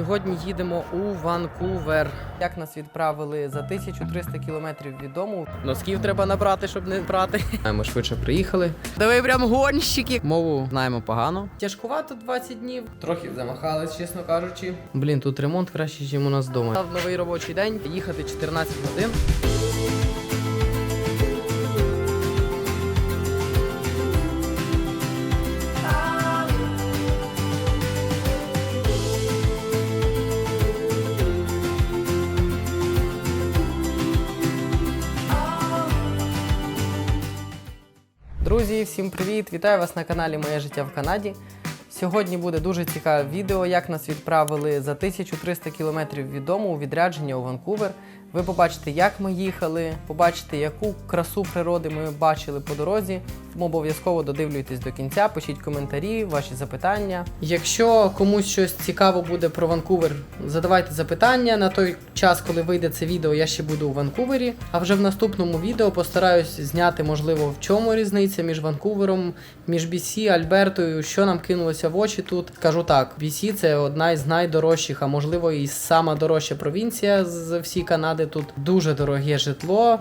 Сьогодні їдемо у Ванкувер. Як нас відправили за 1300 кілометрів від дому. Носків треба набрати, щоб не брати. Ми швидше приїхали. Давай прям гонщики. Мову знаємо погано. Тяжкувато 20 днів. Трохи замахались, чесно кажучи. Блін, тут ремонт краще, ніж у нас вдома. Став новий робочий день. Їхати 14 годин. Всім привіт! Вітаю вас на каналі Моє життя в Канаді. Сьогодні буде дуже цікаве відео, як нас відправили за 1300 кілометрів від у відрядження у Ванкувер. Ви побачите, як ми їхали, побачите, яку красу природи ми бачили по дорозі. Обов'язково додивлюйтесь до кінця, пишіть коментарі, ваші запитання. Якщо комусь щось цікаво буде про Ванкувер, задавайте запитання. На той час, коли вийде це відео, я ще буду у Ванкувері. А вже в наступному відео постараюсь зняти, можливо, в чому різниця між Ванкувером, між BC, Альбертою, що нам кинулося в очі тут. Скажу так, BC це одна із найдорожчих, а можливо і сама дорожча провінція з всієї Канади. Тут дуже дороге житло.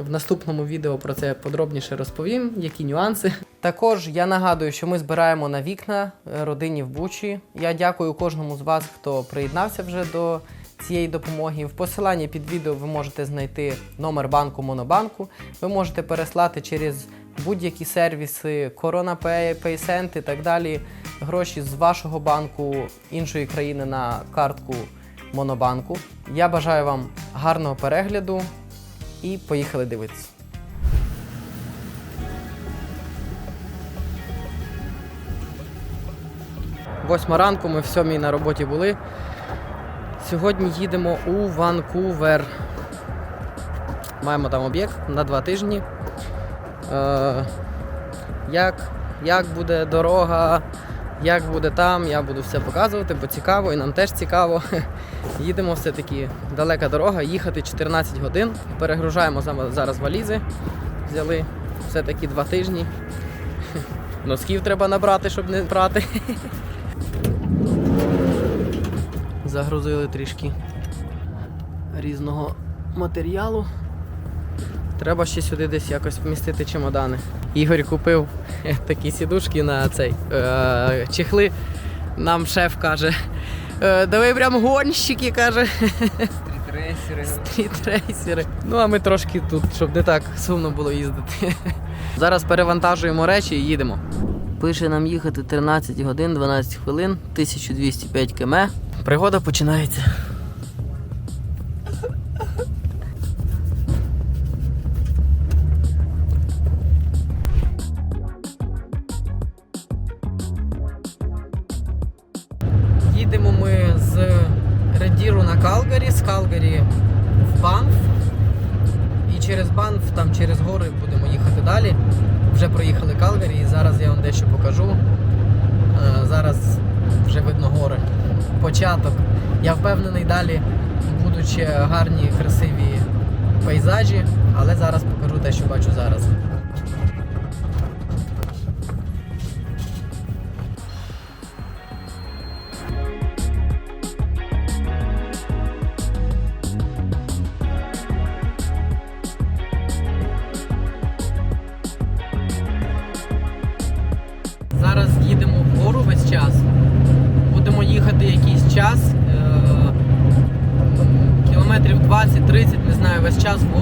В наступному відео про це подробніше розповім, які нюанси. Також я нагадую, що ми збираємо на вікна е, родині в Бучі. Я дякую кожному з вас, хто приєднався вже до цієї допомоги. В посиланні під відео ви можете знайти номер банку Монобанку. Ви можете переслати через будь-які сервіси, CoronaPay, PaySend і так далі. Гроші з вашого банку іншої країни на картку Монобанку. Я бажаю вам гарного перегляду і поїхали дивитися. Восьма ранку, ми в сьомій на роботі були. Сьогодні їдемо у Ванкувер. Маємо там об'єкт на два тижні. Е, як, як буде дорога, як буде там, я буду все показувати, бо цікаво і нам теж цікаво. Їдемо все-таки далека дорога, їхати 14 годин. Перегружаємо зараз валізи. Взяли все-таки два тижні. Носків треба набрати, щоб не брати. Загрузили трішки різного матеріалу. Треба ще сюди десь якось вмістити чемодани. Ігор купив такі сідушки на цей е, чехли. Нам шеф каже. «Е, Давай прям гонщики, каже. Стрітрейсери. Стрітрейсери. Ну а ми трошки тут, щоб не так сумно було їздити. Зараз перевантажуємо речі і їдемо. Пише нам їхати 13 годин, 12 хвилин, 1205 км. Пригода починається. Їдемо ми з Редіру на Калгарі, з Калгарі в Банф. І через Банф, там через гори будемо їхати далі. Вже проїхали Калгарі і зараз я вам дещо покажу. Е, Зараз вже видно гори. Початок. Я впевнений, далі будуть ще гарні, красиві пейзажі, але зараз покажу те, що бачу зараз. Зараз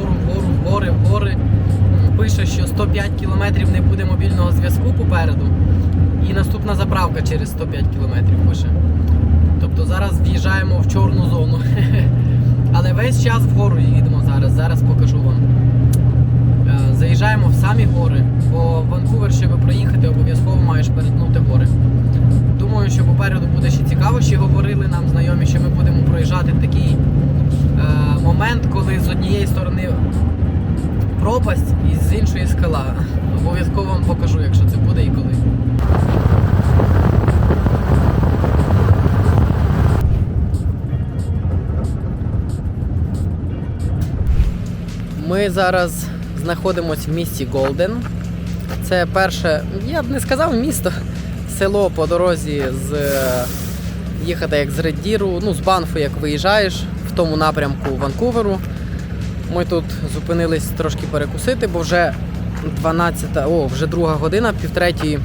вгору, вгору, вгори, вгори. Пише, що 105 кілометрів не буде мобільного зв'язку попереду. І наступна заправка через 105 кілометрів пише. Тобто зараз в'їжджаємо в чорну зону. Але весь час вгору їдемо зараз. Зараз покажу вам. Е, Заїжджаємо в самі гори, бо в Ванкувер, щоб проїхати, обов'язково маєш перетнути гори. Думаю, що попереду буде ще цікаво, ще говорили нам знайомі, що ми будемо проїжджати такий момент, коли з однієї сторони пропасть і з іншої скала. Обов'язково вам покажу, якщо це буде і коли. Ми зараз знаходимося в місті Голден. Це перше, я б не сказав місто, село по дорозі з е, їхати як з Реддіру, ну з Банфу, як виїжджаєш тому напрямку Ванкуверу. Ми тут зупинились трошки перекусити, бо вже 12, о, вже друга година, півтретій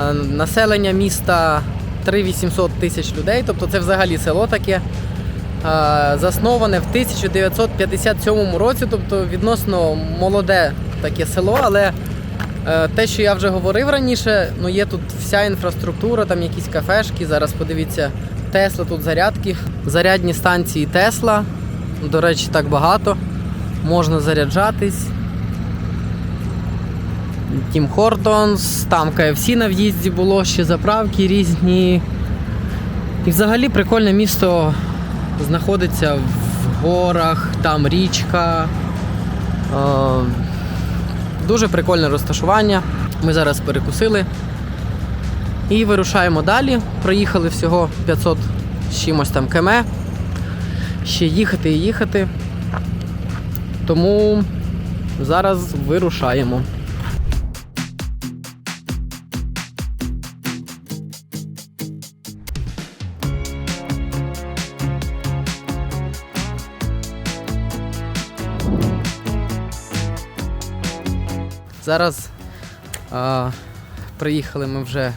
Е, населення міста 3800 тисяч людей, тобто це взагалі село таке. Е, Засноване в 1957 році, тобто відносно молоде таке село, але е, те, що я вже говорив раніше, ну є тут вся інфраструктура, там якісь кафешки. Зараз подивіться, Тесла тут зарядки, зарядні станції Тесла. До речі, так багато. Можна заряджатись. Тім Хортонс, там KFC на в'їзді було, ще заправки різні. І взагалі прикольне місто знаходиться в горах, там річка. Е, дуже прикольне розташування. Ми зараз перекусили і вирушаємо далі. Проїхали всього 500 з чимось там км. Ще їхати і їхати. Тому зараз вирушаємо. Зараз а, приїхали ми вже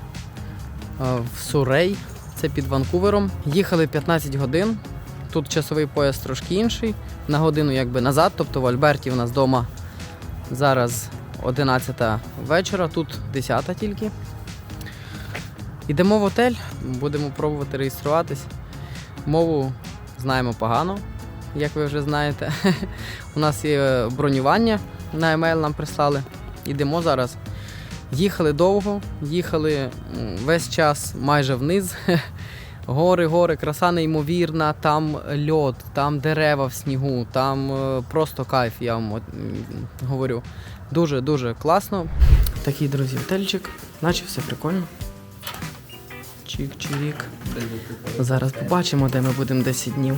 в Сурей, це під Ванкувером. Їхали 15 годин. Тут часовий пояс трошки інший. На годину якби назад, тобто в Альберті у нас вдома зараз 11 вечора, тут 10 тільки. Йдемо в отель, будемо пробувати реєструватись. Мову знаємо погано, як ви вже знаєте. У нас є бронювання на емейл нам прислали. Йдемо зараз. Їхали довго, їхали весь час майже вниз. Гори, гори, краса неймовірна, там льод, там дерева в снігу, там е, просто кайф, я вам говорю. Дуже-дуже класно. Такий, друзі, отельчик, наче все прикольно. Чик-чирік. Зараз побачимо, де ми будемо 10 днів.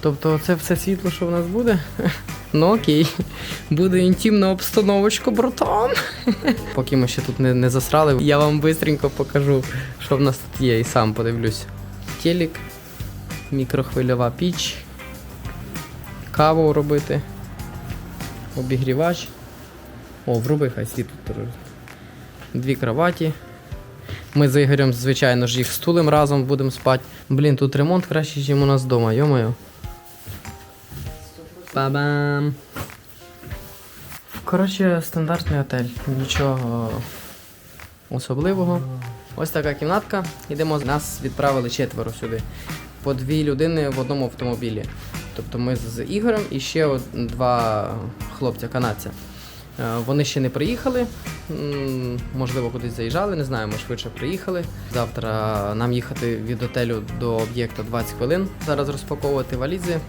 Тобто це все світло, що в нас буде? Ну окей. Буде інтимна обстановочка, братан. Поки ми ще тут не, не засрали, я вам швидко покажу, що в нас тут є, і сам подивлюсь. Телек, мікрохвильова піч, каву робити, обігрівач. О, вруби хай світло. тут. Дві кроваті. Ми з Ігорем, звичайно ж, їх стулим разом будемо спати. Блін, тут ремонт краще, ніж у нас вдома, йо-моє. Ба-бам. Коротше, стандартний отель. Нічого особливого. Ось така кімнатка. Йдемо. Нас відправили четверо сюди. По дві людини в одному автомобілі. Тобто ми з Ігорем і ще два хлопця канадця. Е, Вони ще не приїхали. Можливо, кудись заїжджали, не знаю, ми швидше приїхали. Завтра нам їхати від отелю до об'єкта 20 хвилин. Зараз розпаковувати валізи,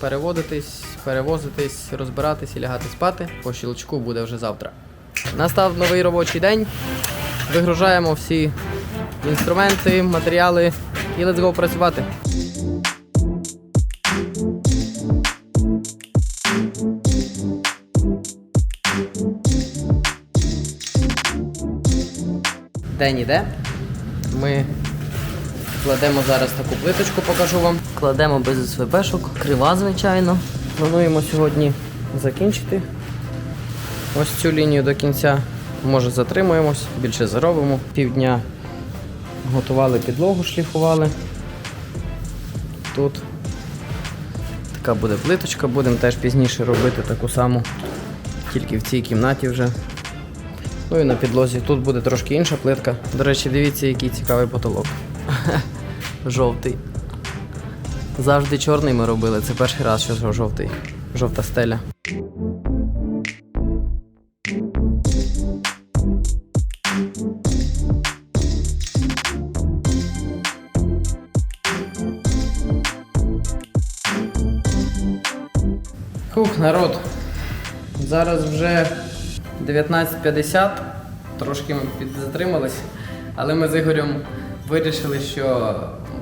переводитись, перевозитись, розбиратись і лягати спати. По щелчку буде вже завтра. Настав новий робочий день. Вигружаємо всі інструменти, матеріали і let's go працювати. День іде. Ми кладемо зараз таку плиточку, покажу вам. Кладемо без СВПшок, крива, звичайно. Плануємо сьогодні закінчити ось цю лінію до кінця. Може затримуємось, більше заробимо. Півдня готували підлогу, шліфували. Тут така буде плиточка, будемо теж пізніше робити таку саму, тільки в цій кімнаті вже. Ну і на підлозі. Тут буде трошки інша плитка. До речі, дивіться, який цікавий потолок. Жовтий. Завжди чорний ми робили. Це перший раз, що жовтий. Жовта стеля. Хух, народ. Зараз вже 19.50. Трошки ми підзатримались, але ми з Ігорем вирішили, що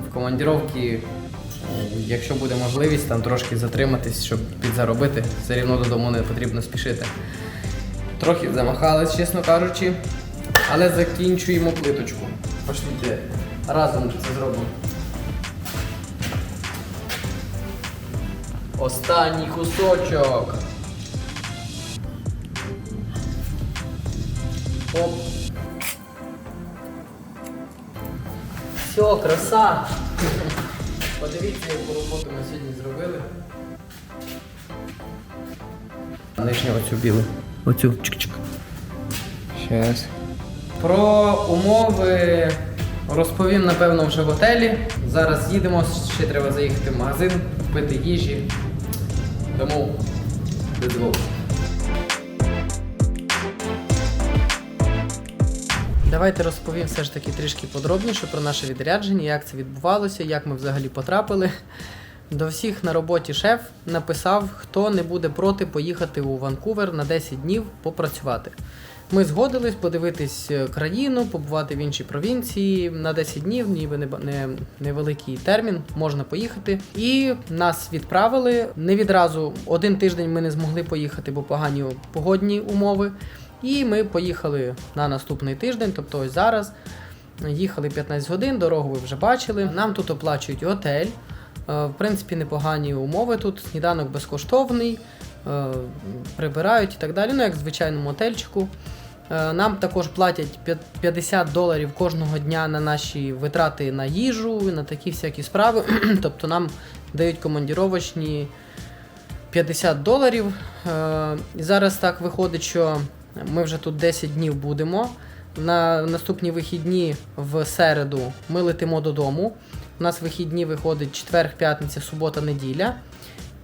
в командіровці, якщо буде можливість, там трошки затриматись, щоб підзаробити, все рівно додому не потрібно спішити. Трохи замахались, чесно кажучи, але закінчуємо плиточку. Пошліть разом це зробимо. Останній кусочок. Оп. Все, краса. Подивіться, яку роботу ми сьогодні зробили. Нижню оцю білу. Оцю чик-чик. Щас. Про умови розповім, напевно, вже в готелі. Зараз їдемо, ще треба заїхати в магазин, купити їжі. Тому let's go. Давайте розповім все ж таки трішки подробніше про наше відрядження, як це відбувалося, як ми взагалі потрапили. До всіх на роботі шеф написав, хто не буде проти поїхати у Ванкувер на 10 днів попрацювати. Ми згодились подивитись е, країну, побувати в іншій провінції на 10 днів, ніби не, не, невеликий термін, можна поїхати. І нас відправили. Не відразу один тиждень ми не змогли поїхати, бо погані погодні умови. І ми поїхали на наступний тиждень, тобто ось зараз. Їхали 15 годин, дорогу ви вже бачили. Нам тут оплачують готель. Е, В принципі, непогані умови тут. Сніданок безкоштовний, е, прибирають і так далі. Ну, як в звичайному отельчику. Е, Нам також платять 50 доларів кожного дня на наші витрати на їжу, на такі всякі справи. тобто нам дають командіровочні 50 доларів. Зараз так виходить, що ми вже тут 10 днів будемо. На наступні вихідні в середу ми летимо додому. У нас вихідні виходить четвер, п'ятниця, субота, неділя.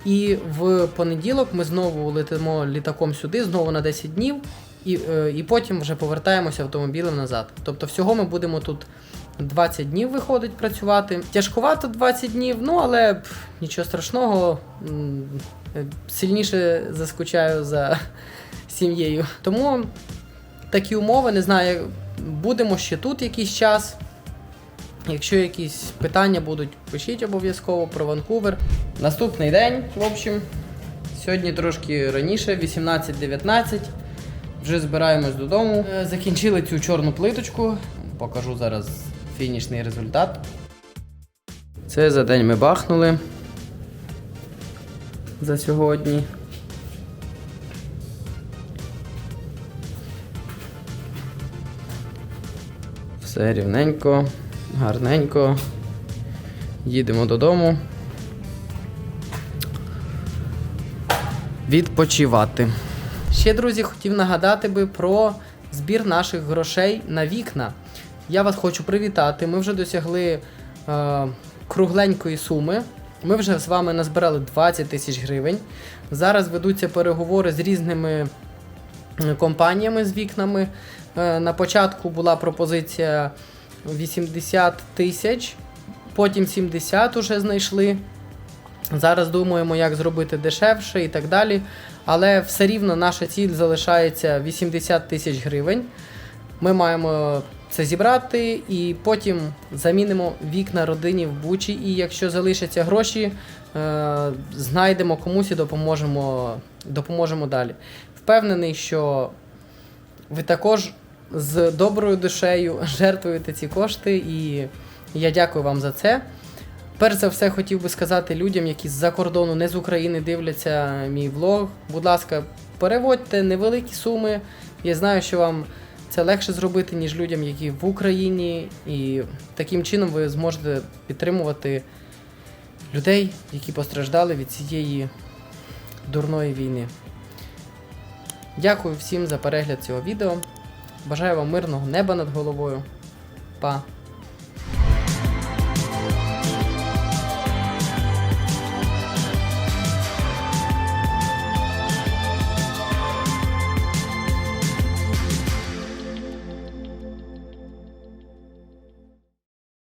І в понеділок ми знову летимо літаком сюди, знову на 10 днів, і, е, і потім вже повертаємося автомобілем назад. Тобто всього ми будемо тут 20 днів виходить працювати. Тяжкувато 20 днів, ну але пф, нічого страшного. Е, Сильніше заскучаю за сім'єю. Тому такі умови, не знаю, будемо ще тут якийсь час. Якщо якісь питання будуть, пишіть обов'язково про Ванкувер. Наступний день, в общем, сьогодні трошки раніше, 18.19. Вже збираємось додому. Е, Закінчили цю чорну плиточку. Покажу зараз фінішний результат. Це за день ми бахнули. За сьогодні. Все рівненько, гарненько. Їдемо додому. Відпочивати. Ще, друзі, хотів нагадати би про збір наших грошей на вікна. Я вас хочу привітати. Ми вже досягли е, кругленької суми. Ми вже з вами назбирали 20 тисяч гривень. Зараз ведуться переговори з різними компаніями з вікнами. Е, На початку була пропозиція 80 тисяч, потім 70 уже знайшли. Зараз думаємо, як зробити дешевше і так далі. Але все рівно наша ціль залишається 80 тисяч гривень. Ми маємо це зібрати і потім замінимо вікна родині в Бучі. І якщо залишаться гроші, е, знайдемо комусь і допоможемо, допоможемо далі. Впевнений, що ви також з доброю душею жертвуєте ці кошти, і я дякую вам за це. Перш за все, хотів би сказати людям, які з-за кордону, не з України дивляться мій влог. Будь ласка, переводьте невеликі суми. Я знаю, що вам це легше зробити, ніж людям, які в Україні, і таким чином ви зможете підтримувати людей, які постраждали від цієї дурної війни. Дякую всім за перегляд цього відео. Бажаю вам мирного неба над головою. Па!